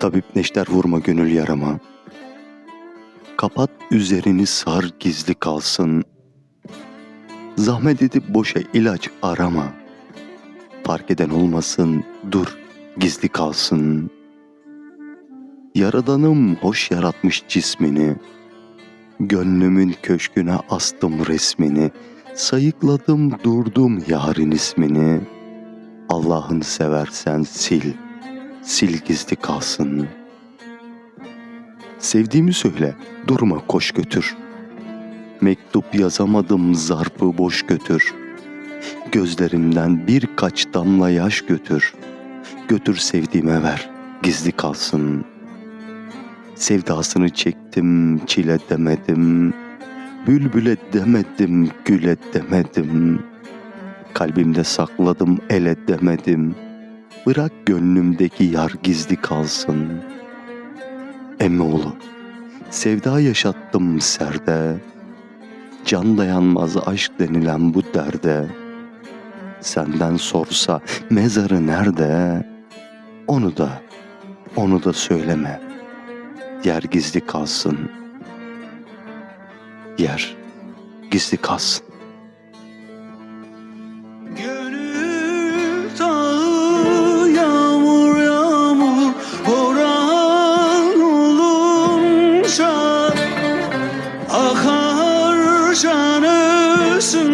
Tabip neşter vurma gönül yarama. Kapat üzerini sar gizli kalsın. Zahmet edip boşa ilaç arama. Fark eden olmasın dur gizli kalsın. Yaradanım hoş yaratmış cismini. Gönlümün köşküne astım resmini. Sayıkladım durdum yarın ismini. Allah'ını seversen sil, sil gizli kalsın. Sevdiğimi söyle, durma koş götür. Mektup yazamadım zarfı boş götür. Gözlerimden birkaç damla yaş götür. Götür sevdiğime ver, gizli kalsın. Sevdasını çektim, çile demedim. Bülbüle demedim, güle demedim. Kalbimde sakladım, ele demedim. Bırak gönlümdeki yar gizli kalsın. Emmoğlu, sevda yaşattım serde. Can dayanmaz aşk denilen bu derde. Senden sorsa mezarı nerede? Onu da, onu da söyleme. Yer gizli kalsın. Yer gizli kalsın. Kuşanısın